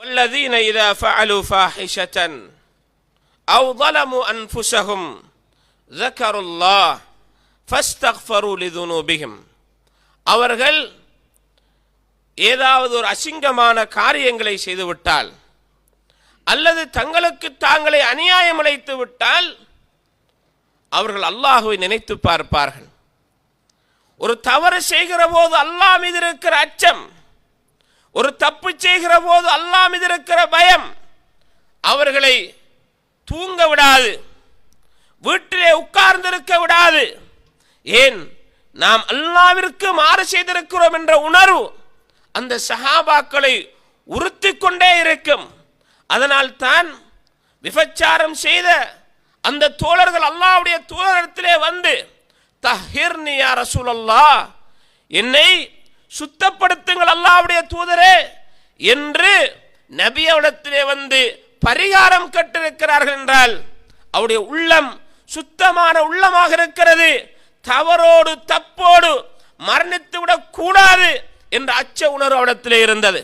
والذين إذا فعلوا فاحشة أو ظلموا أنفسهم ذكروا الله فاستغفروا لذنوبهم அவர்கள் ஏதாவது ஒரு அசிங்கமான காரியங்களை செய்துவிட்டால் அல்லது தங்களுக்கு தாங்களே அநியாயம் இழைத்து விட்டால் அவர்கள் அல்லாஹுவை நினைத்து பார்ப்பார்கள் ஒரு தவறு செய்கிற போது அல்லாஹ் மீது இருக்கிற அச்சம் ஒரு தப்பு செய்கிற போது அல்லாஹ் மீது இருக்கிற பயம் அவர்களை தூங்க விடாது வீட்டிலே உட்கார்ந்திருக்க விடாது. ஏன்? நாம் அல்லாவிற்கு மாறு செய்திருக்கிறோம் என்ற உணர்வு அந்த சஹாபாக்களை உறுத்தி கொண்டே இருக்கும். அதனால் தான் விபச்சாரம் செய்த அந்த தோழர்கள் அல்லாவுடைய தூதரிடத்திலே வந்து தஹிர் தஹிர்னி யா அல்லா என்னை சுத்தப்படுத்துங்கள் அல்லா என்று நபியவிடத்திலே வந்து பரிகாரம் கட்டிருக்கிறார்கள் என்றால் அவருடைய உள்ளம் சுத்தமான உள்ளமாக இருக்கிறது. தவறோடு தப்போடு மரணித்து விடக்கூடாது என்ற அச்ச உணர்வு அவனத்திலே இருந்தது.